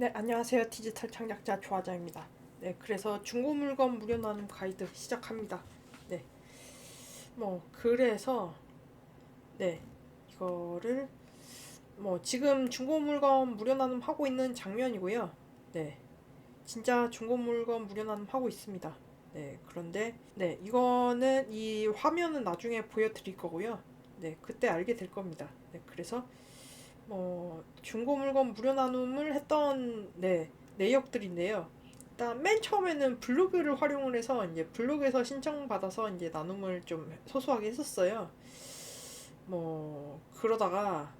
네, 안녕하세요. 디지털 창작자 조화자입니다. 네, 그래서 중고 물건 무료 나눔 가이드 시작합니다. 네. 뭐 그래서 네, 이거를 뭐 지금 중고 물건 무료 나눔 하고 있는 장면이고요. 네. 진짜 중고 물건 무료 나눔 하고 있습니다. 네, 그런데 네, 이거는 이 화면은 나중에 보여 드릴 거고요. 네, 그때 알게 될 겁니다. 네, 그래서 뭐 중고 물건 무료 나눔을 했던 네 내역들인데요. 일단 맨 처음에는 블로그를 활용을 해서 이제 블로그에서 신청 받아서 이제 나눔을 좀 소소하게 했었어요. 뭐 그러다가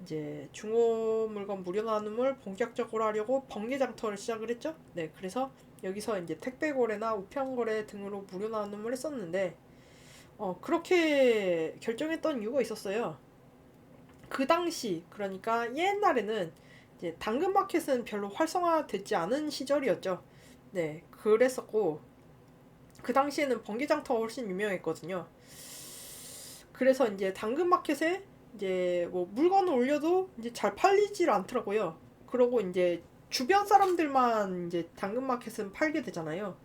이제 중고 물건 무료 나눔을 본격적으로 하려고 번개 장터를 시작을 했죠. 네, 그래서 여기서 이제 택배 거래나 우편 거래 등으로 무료 나눔을 했었는데 어 그렇게 결정했던 이유가 있었어요. 그 당시 그러니까 옛날에는 이제 당근마켓은 별로 활성화되지 않은 시절이었죠. 네, 그랬었고 그 당시에는 번개장터가 훨씬 유명했거든요. 그래서 이제 당근마켓에 이제 뭐 물건을 올려도 이제 잘 팔리질 않더라고요. 그러고 이제 주변 사람들만 이제 당근마켓은 팔게 되잖아요.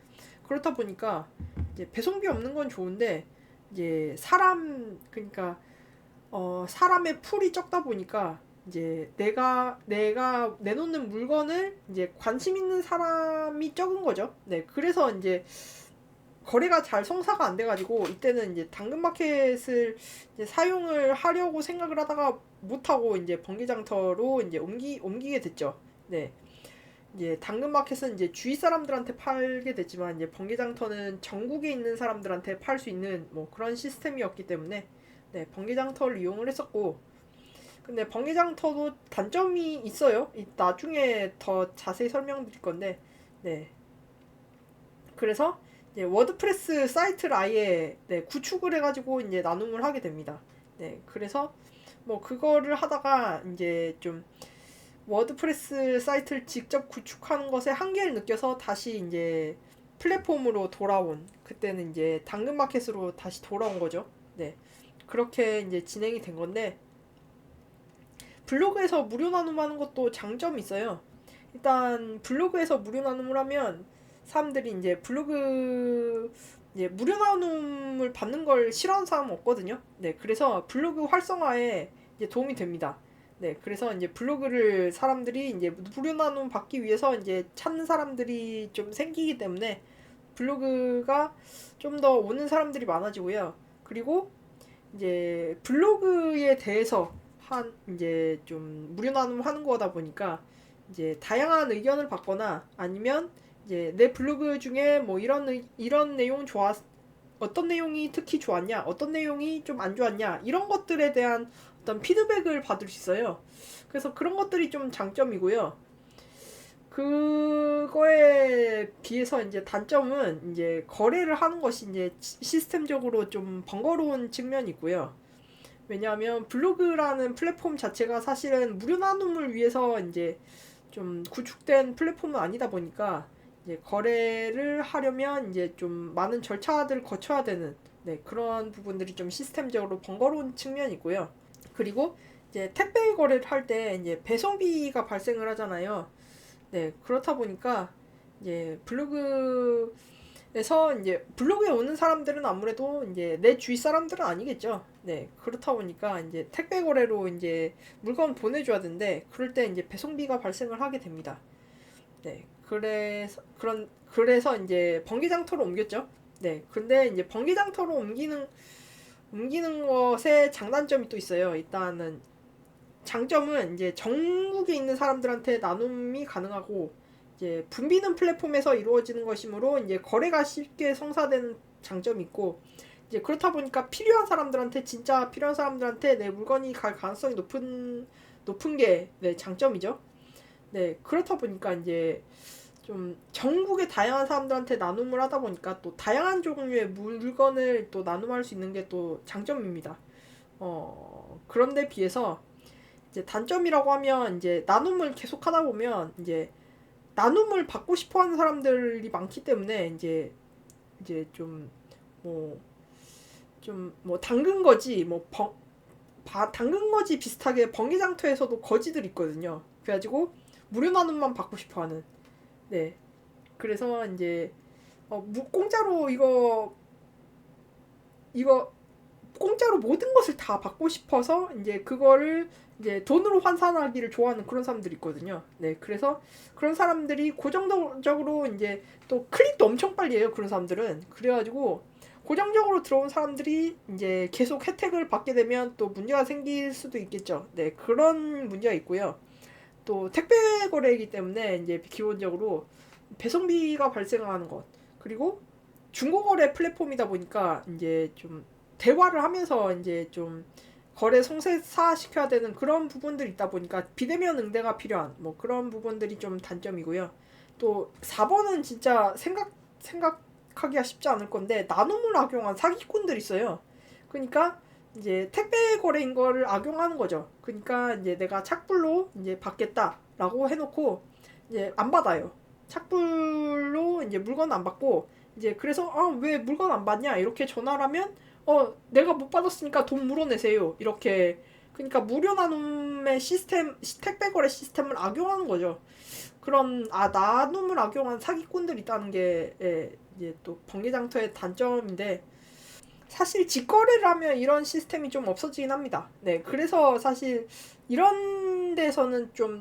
그렇다 보니까 이제 배송비 없는 건 좋은데 이제 사람 그러니까 어, 사람의 풀이 적다 보니까 이제 내가 내가 내놓는 물건을 이제 관심 있는 사람이 적은 거죠. 네, 그래서 이제 거래가 잘 성사가 안 돼가지고 이때는 이제 당근마켓을 이제 사용을 하려고 생각을 하다가 못하고 이제 번개장터로 이제 옮기 옮기게 됐죠. 네. 이제 당근마켓은 이제 주위 사람들한테 팔게 됐지만 이제 번개장터는 전국에 있는 사람들한테 팔 수 있는 뭐 그런 시스템이었기 때문에 네, 번개장터를 이용을 했었고 근데 번개장터도 단점이 있어요. 나중에 더 자세히 설명드릴 건데 네. 그래서 이제 워드프레스 사이트를 아예 네, 구축을 해가지고 이제 나눔을 하게 됩니다. 네, 그래서 뭐 그거를 하다가 이제 좀 워드프레스 사이트를 직접 구축하는 것에 한계를 느껴서 다시 이제 플랫폼으로 돌아온 그때는 이제 당근마켓으로 다시 돌아온 거죠. 네. 그렇게 이제 진행이 된 건데 블로그에서 무료 나눔하는 것도 장점이 있어요. 일단 블로그에서 무료 나눔을 하면 사람들이 이제 블로그 이제 무료 나눔을 받는 걸 싫어하는 사람은 없거든요. 네, 그래서 블로그 활성화에 이제 도움이 됩니다. 네, 그래서 이제 블로그를 사람들이 이제 무료 나눔 받기 위해서 이제 찾는 사람들이 좀 생기기 때문에 블로그가 좀 더 오는 사람들이 많아지고요. 그리고 이제 블로그에 대해서 한 이제 좀 무료 나눔하는 거다 보니까 이제 다양한 의견을 받거나 아니면 이제 내 블로그 중에 뭐 이런 이런 내용 좋았 어떤 내용이 특히 좋았냐 어떤 내용이 좀 안 좋았냐 이런 것들에 대한 어떤 피드백을 받을 수 있어요. 그래서 그런 것들이 좀 장점이고요. 그거에 비해서 이제 단점은 이제 거래를 하는 것이 이제 시스템적으로 좀 번거로운 측면이 있고요. 왜냐하면 블로그라는 플랫폼 자체가 사실은 무료 나눔을 위해서 이제 좀 구축된 플랫폼은 아니다 보니까 이제 거래를 하려면 이제 좀 많은 절차들을 거쳐야 되는 네, 그런 부분들이 좀 시스템적으로 번거로운 측면이 있고요. 그리고 이제 택배 거래를 할 때 이제 배송비가 발생을 하잖아요. 네, 그렇다 보니까 이제 블로그에서 이제 블로그에 오는 사람들은 아무래도 이제 내 주위 사람들은 아니겠죠. 네, 그렇다 보니까 이제 택배 거래로 이제 물건 보내줘야 되는데 그럴 때 이제 배송비가 발생을 하게 됩니다. 네, 그래서 그런 그래서 이제 번개장터로 옮겼죠. 네, 근데 이제 번개장터로 옮기는 옮기는 것에 장단점이 또 있어요. 일단은 장점은 이제 전국에 있는 사람들한테 나눔이 가능하고 이제 분비는 플랫폼에서 이루어지는 것이므로 이제 거래가 쉽게 성사되는 장점이 있고 이제 그렇다 보니까 필요한 사람들한테 진짜 필요한 사람들한테 내 물건이 갈 가능성이 높은 높은 게 네, 장점이죠. 네, 그렇다 보니까 이제 좀 전국의 다양한 사람들한테 나눔을 하다 보니까 또 다양한 종류의 물건을 또 나눔할 수 있는 게 또 장점입니다. 어, 그런데 비해서 이제 단점이라고 하면 이제 나눔을 계속 하다 보면 이제 나눔을 받고 싶어 하는 사람들이 많기 때문에 이제 이제 좀 뭐좀뭐 당근 거지 뭐 벙, 바, 당근 거지 비슷하게 번개장터에서도 거지들 있거든요. 그래가지고 무료 나눔만 받고 싶어 하는 네 그래서 이제 어, 무, 공짜로 이거 이거 공짜로 모든 것을 다 받고 싶어서 이제 그거를 이제 돈으로 환산하기를 좋아하는 그런 사람들이 있거든요. 네, 그래서 그런 사람들이 고정적으로 이제 또 클릭도 엄청 빨리 해요. 그런 사람들은 그래가지고 고정적으로 들어온 사람들이 이제 계속 혜택을 받게 되면 또 문제가 생길 수도 있겠죠. 네, 그런 문제가 있고요. 또 택배 거래이기 때문에 이제 기본적으로 배송비가 발생하는 것 그리고 중고거래 플랫폼이다 보니까 이제 좀 대화를 하면서 이제 좀 거래 성세사 시켜야 되는 그런 부분들이 있다 보니까 비대면 응대가 필요한 뭐 그런 부분들이 좀 단점이고요. 또 4번은 진짜 생각 생각하기가 쉽지 않을 건데 나눔을 악용한 사기꾼들이 있어요. 그러니까 이제 택배 거래인 거를 악용하는 거죠. 그러니까 이제 내가 착불로 이제 받겠다라고 해놓고 이제 안 받아요. 착불로 이제 물건 안 받고 이제 그래서 아 왜 물건 안 받냐 이렇게 전화를 하면 어 내가 못 받았으니까 돈 물어내세요 이렇게 그러니까 무료 나눔의 시스템 택배 거래 시스템을 악용하는 거죠. 그런 아 나눔을 악용한 사기꾼들이 있다는 게 예, 이제 또 번개장터의 단점인데 사실 직거래를 하면 이런 시스템이 좀 없어지긴 합니다. 네, 그래서 사실 이런 데서는 좀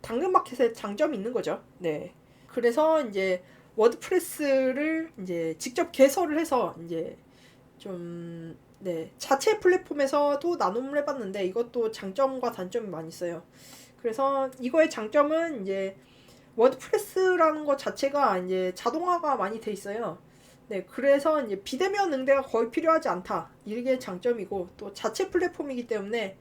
당근마켓에 장점이 있는 거죠. 네, 그래서 이제 워드프레스를 이제 직접 개설을 해서 이제 좀 네, 자체 플랫폼에서도 나눔을 해봤는데 이것도 장점과 단점이 많이 있어요. 그래서 이거의 장점은 이제 워드프레스라는 것 자체가 이제 자동화가 많이 돼 있어요. 네, 그래서 이제 비대면 응대가 거의 필요하지 않다. 이게 장점이고 또 자체 플랫폼이기 때문에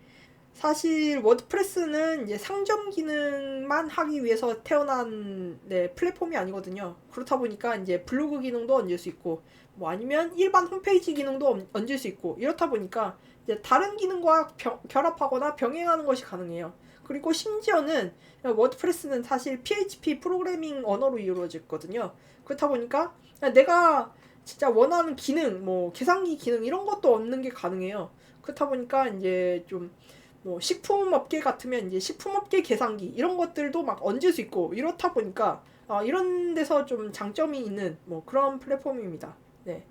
사실 워드프레스는 이제 상점 기능만 하기 위해서 태어난 네, 플랫폼이 아니거든요. 그렇다 보니까 이제 블로그 기능도 얹을 수 있고 뭐 아니면 일반 홈페이지 기능도 얹을 수 있고 이렇다 보니까 이제 다른 기능과 병, 결합하거나 병행하는 것이 가능해요. 그리고 심지어는 워드프레스는 사실 PHP 프로그래밍 언어로 이루어졌거든요. 그렇다 보니까 내가 진짜 원하는 기능, 뭐 계산기 기능 이런 것도 얻는 게 가능해요. 그렇다 보니까 이제 좀 뭐 식품업계 같으면 이제 식품업계 계산기 이런 것들도 막 얹을 수 있고 이렇다 보니까 어, 이런 데서 좀 장점이 있는 뭐 그런 플랫폼입니다. 네.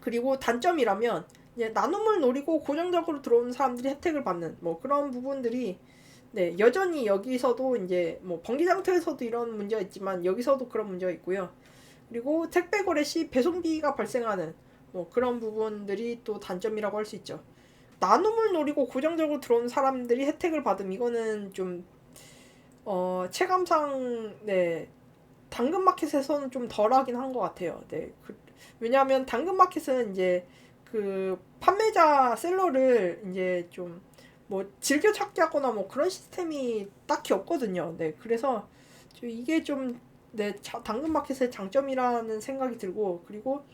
그리고 단점이라면 이제 나눔을 노리고 고정적으로 들어오는 사람들이 혜택을 받는 뭐 그런 부분들이 네 여전히 여기서도 이제 뭐 번기장터에서도 이런 문제가 있지만 여기서도 그런 문제가 있고요. 그리고 택배 거래 시 배송비가 발생하는 뭐 그런 부분들이 또 단점이라고 할 수 있죠. 나눔을 노리고 고정적으로 들어온 사람들이 혜택을 받음 이거는 좀 어, 체감상 네 당근마켓에서는 좀 덜하긴 한 것 같아요. 네 그, 왜냐하면 당근마켓은 이제 그 판매자 셀러를 이제 좀 뭐 즐겨 찾기 하거나 뭐 그런 시스템이 딱히 없거든요. 네 그래서 이게 좀 네, 당근마켓의 장점이라는 생각이 들고 그리고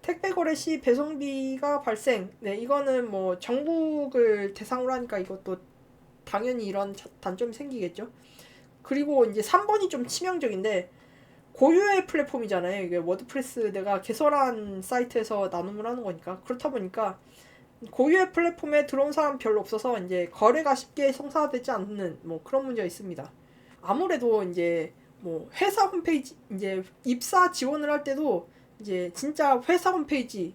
택배 거래 시 배송비가 발생. 네, 이거는 뭐 전국을 대상으로 하니까 이것도 당연히 이런 단점이 생기겠죠. 그리고 이제 3번이 좀 치명적인데 고유의 플랫폼이잖아요. 이게 워드프레스 내가 개설한 사이트에서 나눔을 하는 거니까. 그렇다 보니까 고유의 플랫폼에 들어온 사람 별로 없어서 이제 거래가 쉽게 성사되지 않는 뭐 그런 문제가 있습니다. 아무래도 이제 뭐 회사 홈페이지 이제 입사 지원을 할 때도 이제 진짜 회사 홈페이지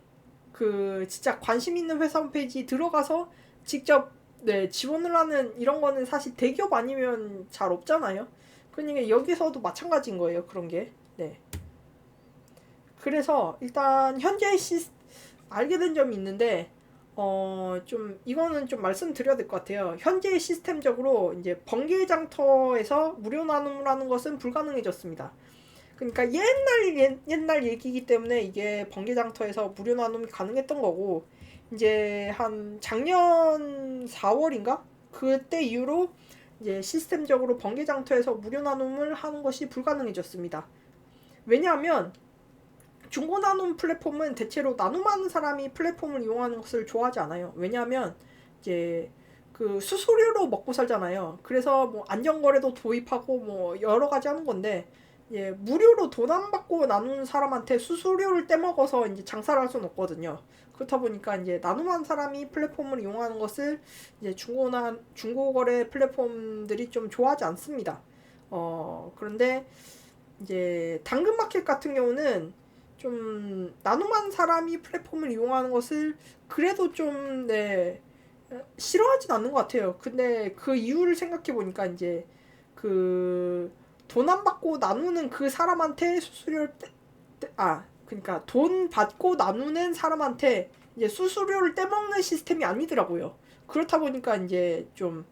그 진짜 관심 있는 회사 홈페이지 들어가서 직접 네 지원을 하는 이런 거는 사실 대기업 아니면 잘 없잖아요. 그러니까 여기서도 마찬가지인 거예요. 그런 게. 네. 그래서 일단 현재 시 알게 된 점이 있는데 어, 좀, 이거는 좀 말씀드려야 될 것 같아요. 현재 시스템적으로 이제 번개 장터에서 무료 나눔을 하는 것은 불가능해졌습니다. 그러니까 옛날, 옛, 옛날 얘기이기 때문에 이게 번개 장터에서 무료 나눔이 가능했던 거고, 이제 한 작년 4월인가? 그때 이후로 이제 시스템적으로 번개장터에서 무료 나눔을 하는 것이 불가능해졌습니다. 왜냐하면 중고 나눔 플랫폼은 대체로 나눔하는 사람이 플랫폼을 이용하는 것을 좋아하지 않아요. 왜냐하면 이제 그 수수료로 먹고 살잖아요. 그래서 뭐 안전거래도 도입하고 뭐 여러 가지 하는 건데 예, 무료로 돈 안 받고 나누는 사람한테 수수료를 떼먹어서 이제 장사를 할 수는 없거든요. 그렇다 보니까 이제 나눔한 사람이 플랫폼을 이용하는 것을 이제 중고나 중고거래 플랫폼들이 좀 좋아하지 않습니다. 어, 그런데 이제 당근마켓 같은 경우는 좀 나눔한 사람이 플랫폼을 이용하는 것을 그래도 좀 네, 싫어하진 않는 것 같아요. 근데 그 이유를 생각해 보니까 이제 그 돈 안 받고 나누는 그 사람한테 수수료를 떼, 떼, 아 그러니까 돈 받고 나누는 사람한테 이제 수수료를 떼먹는 시스템이 아니더라고요. 그렇다 보니까 이제 좀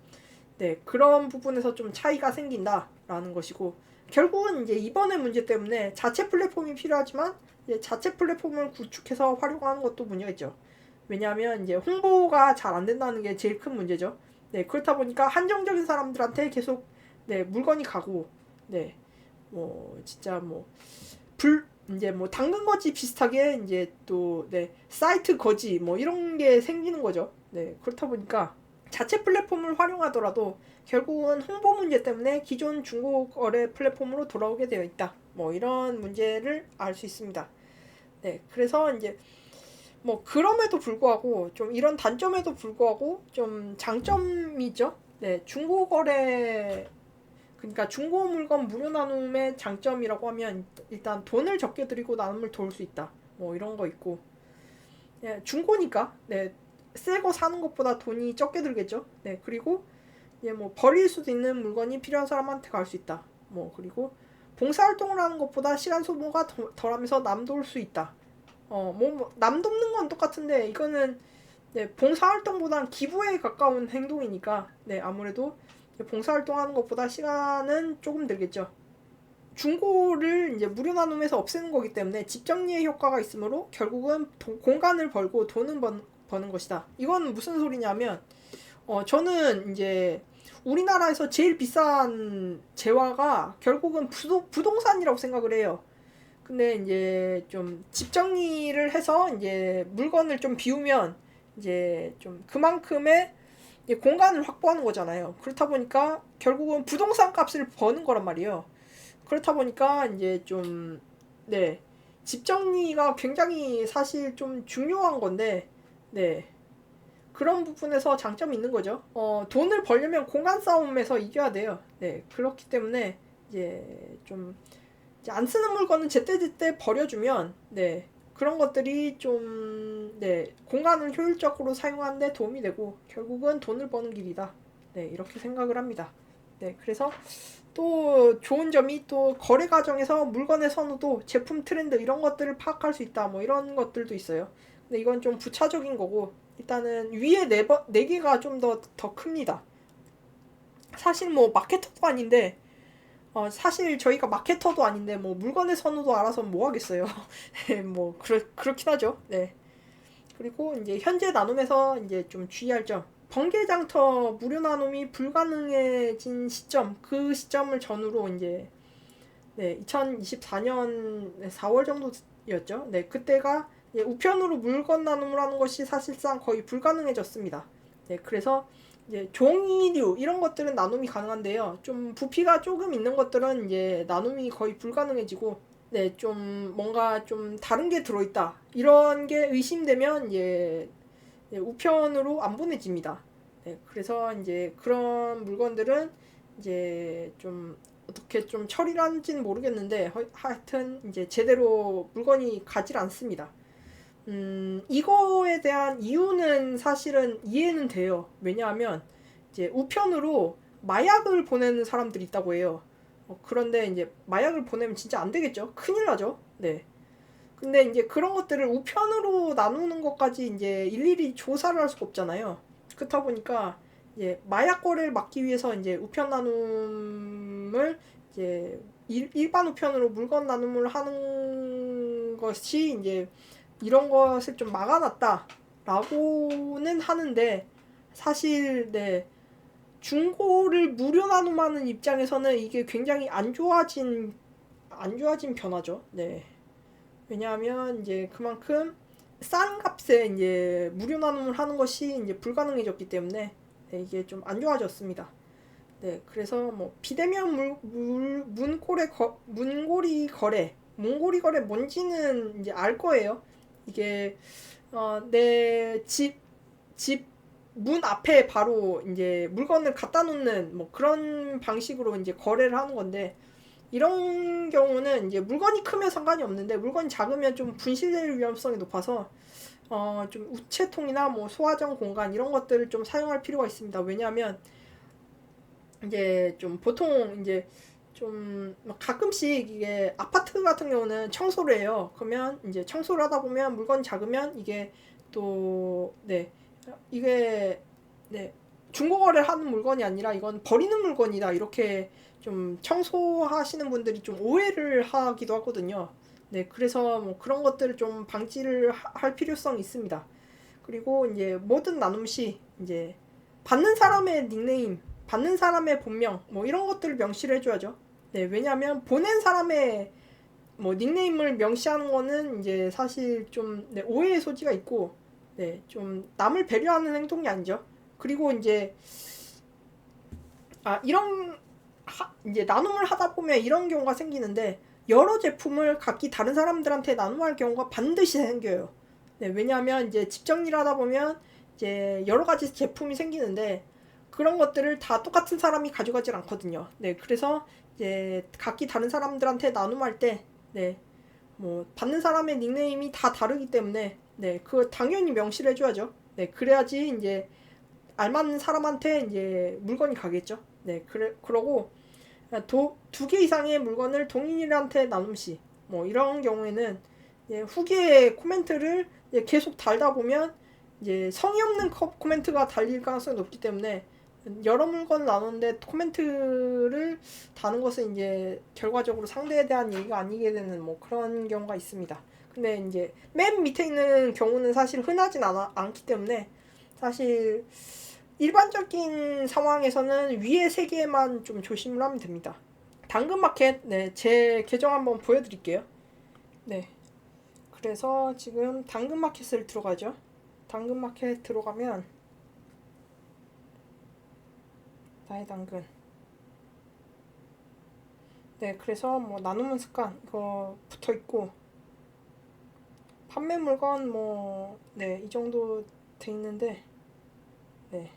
네, 그런 부분에서 좀 차이가 생긴다라는 것이고 결국은 이제 이번의 문제 때문에 자체 플랫폼이 필요하지만 이제 자체 플랫폼을 구축해서 활용하는 것도 문제겠죠. 왜냐하면 이제 홍보가 잘 안 된다는 게 제일 큰 문제죠. 네, 그렇다 보니까 한정적인 사람들한테 계속 네, 물건이 가고 네. 뭐 진짜 뭐 불 이제 뭐 당근 거지 비슷하게 이제 또 네, 사이트 거지 뭐 이런 게 생기는 거죠. 네. 그렇다 보니까 자체 플랫폼을 활용하더라도 결국은 홍보 문제 때문에 기존 중고 거래 플랫폼으로 돌아오게 되어 있다. 뭐 이런 문제를 알 수 있습니다. 네. 그래서 이제 뭐 그럼에도 불구하고 좀 이런 단점에도 불구하고 좀 장점이죠. 네, 중고 거래 그러니까 중고 물건 무료 나눔의 장점이라고 하면 일단 돈을 적게 들이고 나눔을 도울 수 있다. 뭐 이런 거 있고. 네, 중고니까 네, 새 거 사는 것보다 돈이 적게 들겠죠. 네, 그리고 예, 뭐 버릴 수도 있는 물건이 필요한 사람한테 갈 수 있다. 뭐 그리고 봉사활동을 하는 것보다 시간 소모가 덜하면서 남 도울 수 있다. 어, 뭐, 뭐, 남 돕는 건 똑같은데, 이거는, 네, 봉사활동보단 기부에 가까운 행동이니까, 네, 아무래도 봉사활동 하는 것보다 시간은 조금 들겠죠. 중고를 이제 무료 나눔에서 없애는 거기 때문에 집 정리의 효과가 있으므로 결국은 도, 공간을 벌고 돈은 번, 버는 것이다. 이건 무슨 소리냐면, 어, 저는 이제 우리나라에서 제일 비싼 재화가 결국은 부동, 부동산이라고 생각을 해요. 근데 이제 좀 집 정리를 해서 이제 물건을 좀 비우면 이제 좀 그만큼의 공간을 확보하는 거잖아요. 그렇다 보니까 결국은 부동산 값을 버는 거란 말이에요. 그렇다 보니까 이제 좀, 네. 집 정리가 굉장히 사실 좀 중요한 건데, 네. 그런 부분에서 장점이 있는 거죠. 어, 돈을 벌려면 공간 싸움에서 이겨야 돼요. 네. 그렇기 때문에 이제 좀, 안 쓰는 물건은 제때제때 버려주면 네 그런 것들이 좀 네 공간을 효율적으로 사용하는데 도움이 되고 결국은 돈을 버는 길이다. 네 이렇게 생각을 합니다. 네 그래서 또 좋은 점이 또 거래 과정에서 물건의 선호도 제품 트렌드 이런 것들을 파악할 수 있다 뭐 이런 것들도 있어요. 근데 이건 좀 부차적인 거고 일단은 위에 네, 번, 네 개가 좀 더 더 큽니다. 사실 뭐 마케터도 아닌데 어, 사실 저희가 마케터도 아닌데 뭐 물건의 선호도 알아서 뭐 하겠어요. 네, 뭐 그렇 그렇긴 하죠. 네. 그리고 이제 현재 나눔에서 이제 좀 주의할 점. 번개장터 무료 나눔이 불가능해진 시점, 그 시점을 전후로 이제 네, 2024년 4월 정도였죠. 네, 그때가 우편으로 물건 나눔을 하는 것이 사실상 거의 불가능해졌습니다. 네, 그래서 이제 종이류 이런 것들은 나눔이 가능한데요. 좀 부피가 조금 있는 것들은 이제 나눔이 거의 불가능해지고 네, 좀 뭔가 좀 다른 게 들어있다. 이런 게 의심되면 이제 우편으로 안 보내집니다. 네, 그래서 이제 그런 물건들은 이제 좀 어떻게 좀 처리를 하는지는 모르겠는데 하여튼 이제 제대로 물건이 가질 않습니다. 음, 이거에 대한 이유는 사실은 이해는 돼요. 왜냐하면 이제 우편으로 마약을 보내는 사람들이 있다고 해요. 어, 그런데 이제 마약을 보내면 진짜 안 되겠죠. 큰일 나죠. 네. 근데 이제 그런 것들을 우편으로 나누는 것까지 이제 일일이 조사를 할 수가 없잖아요. 그렇다 보니까 이제 마약 거래를 막기 위해서 이제 우편 나눔을 이제 일, 일반 우편으로 물건 나눔을 하는 것이 이제 이런 것을 좀 막아놨다라고는 하는데 사실 네 중고를 무료 나눔하는 입장에서는 이게 굉장히 안 좋아진 안 좋아진 변화죠. 네. 왜냐하면 이제 그만큼 싼 값에 이제 무료 나눔을 하는 것이 이제 불가능해졌기 때문에 네, 이게 좀 안 좋아졌습니다. 네, 그래서 뭐 비대면 물, 물 문고래 거, 문고리 거래, 문고리 거래 뭔지는 이제 알 거예요. 이게 어, 내 집 집 문 앞에 바로 이제 물건을 갖다 놓는 뭐 그런 방식으로 이제 거래를 하는 건데 이런 경우는 이제 물건이 크면 상관이 없는데 물건이 작으면 좀 분실될 위험성이 높아서 어, 좀 우체통이나 뭐 소화전 공간 이런 것들을 좀 사용할 필요가 있습니다. 왜냐하면 이제 좀 보통 이제 좀막 가끔씩 이게 아파트 같은 경우는 청소를 해요. 그러면 이제 청소를 하다 보면 물건이 작으면 이게 또 네. 이게 네. 중고거래를 하는 물건이 아니라 이건 버리는 물건이다. 이렇게 좀 청소하시는 분들이 좀 오해를 하기도 하거든요. 네. 그래서 뭐 그런 것들을 좀 방지를 하- 할 필요성이 있습니다. 그리고 이제 모든 나눔 시 이제 받는 사람의 닉네임, 받는 사람의 본명 뭐 이런 것들을 명시를 해줘야죠. 네, 왜냐하면 보낸 사람의 뭐 닉네임을 명시하는 거는 이제 사실 좀 네, 오해의 소지가 있고 네, 좀 남을 배려하는 행동이 아니죠. 그리고 이제 아 이런 하, 이제 나눔을 하다 보면 이런 경우가 생기는데 여러 제품을 각기 다른 사람들한테 나눔할 경우가 반드시 생겨요. 네, 왜냐하면 이제 집 정리를 하다 보면 이제 여러 가지 제품이 생기는데 그런 것들을 다 똑같은 사람이 가져가질 않거든요. 네, 그래서 이제 각기 다른 사람들한테 나눔할 때, 네, 뭐 받는 사람의 닉네임이 다 다르기 때문에, 네, 그 당연히 명시를 해 줘야죠. 네, 그래야지 이제 알맞는 사람한테 이제 물건이 가겠죠. 네, 그래 그러고 두 개 이상의 물건을 동일한테 나눔 시, 뭐 이런 경우에는 이제 후기에 코멘트를 이제 계속 달다 보면 이제 성의 없는 코- 코멘트가 달릴 가능성이 높기 때문에 여러 물건을 나누는데 코멘트를 다는 것은 이제 결과적으로 상대에 대한 얘기가 아니게 되는 뭐 그런 경우가 있습니다. 근데 이제 맨 밑에 있는 경우는 사실 흔하진 않아, 않기 때문에 사실 일반적인 상황에서는 위에 세 개만 좀 조심을 하면 됩니다. 당근마켓, 네, 제 계정 한번 보여드릴게요. 네. 그래서 지금 당근마켓을 들어가죠. 당근마켓 들어가면 나의 당근. 네, 그래서 뭐 나눔은 습관 이거 붙어 있고 판매 물건 뭐 네, 이 정도 돼 있는데 네.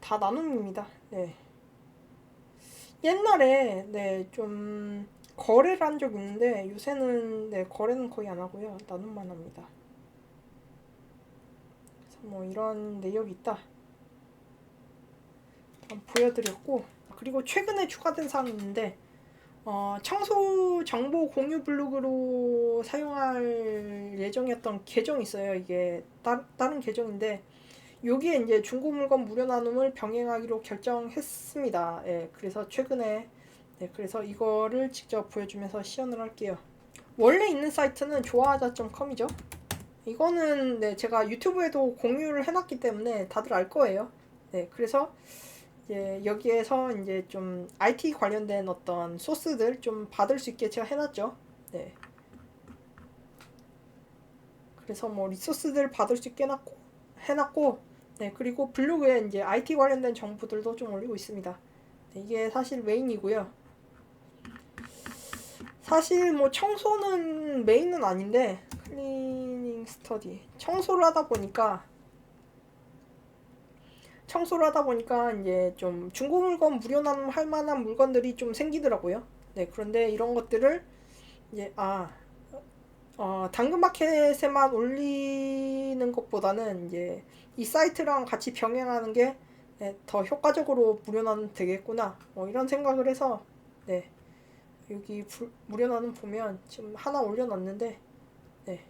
다 나눔입니다. 네. 옛날에 네, 좀 거래를 한 적 있는데 요새는 네, 거래는 거의 안 하고요. 나눔만 합니다. 그래서 뭐 이런 내역이 있다. 보여드렸고 그리고 최근에 추가된 사항이 있는데 어, 청소 정보 공유 블로그로 사용할 예정이었던 계정이 있어요. 이게 따, 다른 계정인데 여기에 이제 중고 물건 무료 나눔을 병행하기로 결정했습니다. 예, 그래서 최근에 네, 그래서 이거를 직접 보여주면서 시연을 할게요. 원래 있는 사이트는 좋아하자.com이죠. 이거는 네, 제가 유튜브에도 공유를 해놨기 때문에 다들 알 거예요. 네, 그래서 이제 여기에서 이제 좀 IT 관련된 어떤 소스들 좀 받을 수 있게 제가 해놨죠. 네. 그래서 뭐 리소스들 받을 수 있게 해놨고, 해놨고, 네. 그리고 블로그에 이제 IT 관련된 정보들도 좀 올리고 있습니다. 네, 이게 사실 메인이고요. 사실 뭐 청소는 메인은 아닌데, 클리닝 스터디. 청소를 하다 보니까 청소를 하다 보니까 이제 좀 중고 물건 무료 나눔할 만한 물건들이 좀 생기더라고요. 네, 그런데 이런 것들을 이제 아 어, 당근마켓에만 올리는 것보다는 이제 이 사이트랑 같이 병행하는 게 더 효과적으로 무료 나눔 되겠구나. 뭐 이런 생각을 해서 네. 여기 부, 무료 나눔 보면 지금 하나 올려놨는데 네.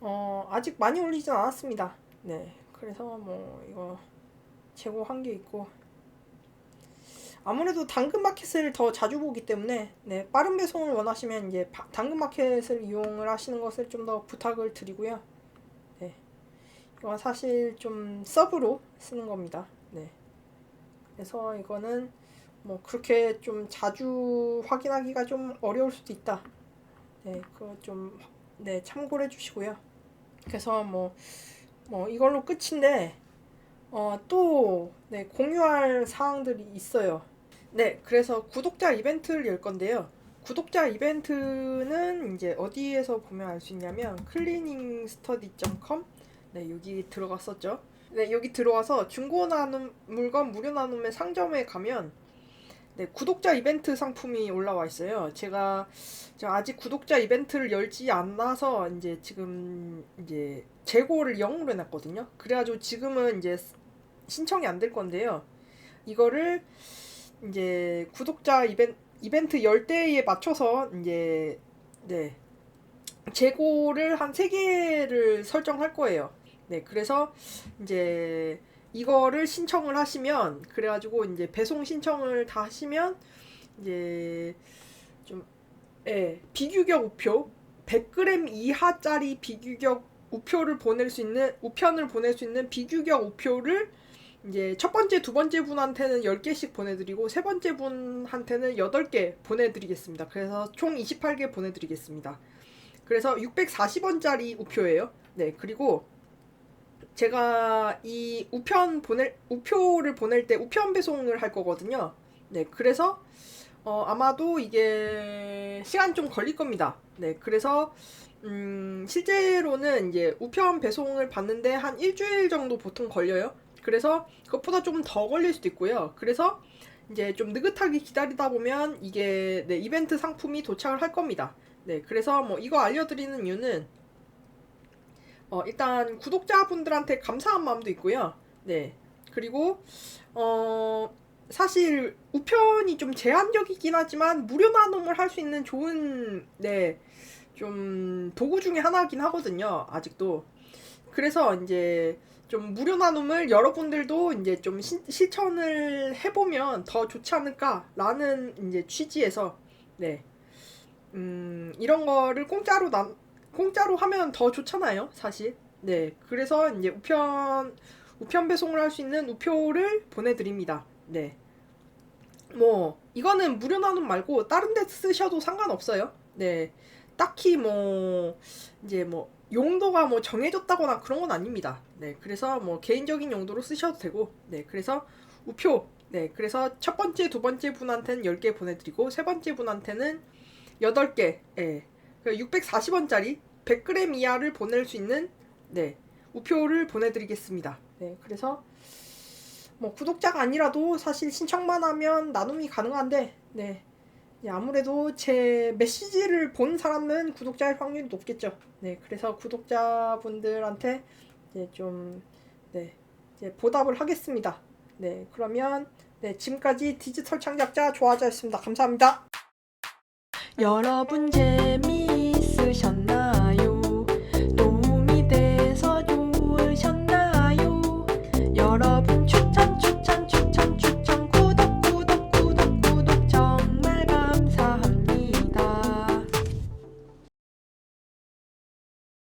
어, 아직 많이 올리진 않았습니다. 네. 그래서 뭐 이거 제공한 게 있고 아무래도 당근마켓을 더 자주 보기 때문에 네, 빠른 배송을 원하시면 이제 바, 당근마켓을 이용을 하시는 것을 좀 더 부탁을 드리고요. 네. 이건 사실 좀 서브로 쓰는 겁니다. 네. 그래서 이거는 뭐 그렇게 좀 자주 확인하기가 좀 어려울 수도 있다. 네, 그거 좀 네, 참고를 해 주시고요. 그래서 뭐 뭐 이걸로 끝인데 어, 또, 네, 공유할 사항들이 있어요. 네, 그래서 구독자 이벤트를 열 건데요. 구독자 이벤트는 이제 어디에서 보면 알 수 있냐면 cleaningstudy.com 네, 여기 들어갔었죠. 네, 여기 들어와서 중고 나눔 물건 무료 나눔의 상점에 가면 네, 구독자 이벤트 상품이 올라와 있어요. 제가 아직 구독자 이벤트를 열지 않아서 이제 지금 이제 재고를 0으로 해놨거든요. 그래가지고 지금은 이제 신청이 안 될 건데요. 이거를 이제 구독자 이벤, 이벤트 열 때에 맞춰서 이제 네 재고를 한세 개를 설정할 거예요. 네, 그래서 이제 이거를 신청을 하시면 그래가지고 이제 배송 신청을 다 하시면 이제 좀 예, 비규격 우표 100g 이하짜리 비규격 우표를 보낼 수 있는 우편을 보낼 수 있는 비규격 우표를 이제 첫 번째, 두 번째 분한테는 10개씩 보내드리고 세 번째 분한테는 8개 보내드리겠습니다. 그래서 총 28개 보내드리겠습니다. 그래서 640원짜리 우표예요. 네, 그리고 제가 이 우편 보낼 우표를 보낼 때 우편 배송을 할 거거든요. 네, 그래서 어, 아마도 이게 시간 좀 걸릴 겁니다. 네, 그래서 음, 실제로는 이제 우편 배송을 받는데 한 일주일 정도 보통 걸려요. 그래서 그것보다 조금 더 걸릴 수도 있고요. 그래서 이제 좀 느긋하게 기다리다 보면 이게 네, 이벤트 상품이 도착을 할 겁니다. 네, 그래서 뭐 이거 알려드리는 이유는 어, 일단 구독자분들한테 감사한 마음도 있고요. 네, 그리고 어, 사실 우편이 좀 제한적이긴 하지만 무료 나눔을 할 수 있는 좋은 네, 좀 도구 중에 하나긴 하거든요. 아직도. 그래서 이제 좀 무료 나눔을 여러분들도 이제 좀 시, 실천을 해보면 더 좋지 않을까라는 이제 취지에서 네. 음, 이런 거를 공짜로 나, 공짜로 하면 더 좋잖아요, 사실. 네. 그래서 이제 우편, 우편 배송을 할 수 있는 우표를 보내드립니다. 네. 뭐, 이거는 무료 나눔 말고 다른 데 쓰셔도 상관없어요. 네. 딱히 뭐, 이제 뭐, 용도가 뭐 정해졌다거나 그런 건 아닙니다. 네. 그래서 뭐 개인적인 용도로 쓰셔도 되고, 네. 그래서 우표, 네. 그래서 첫 번째, 두 번째 분한테는 10개 보내드리고, 세 번째 분한테는 8개, 예. 640원짜리 100g 이하를 보낼 수 있는, 네. 우표를 보내드리겠습니다. 네. 그래서 뭐 구독자가 아니라도 사실 신청만 하면 나눔이 가능한데, 네. 예, 아무래도 제 메시지를 본 사람은 구독자일 확률이 높겠죠. 네, 그래서 구독자분들한테 이제 좀, 네, 이제 보답을 하겠습니다. 네, 그러면, 네, 지금까지 디지털 창작자 조아자였습니다. 감사합니다. 여러분 재미있으셨나요?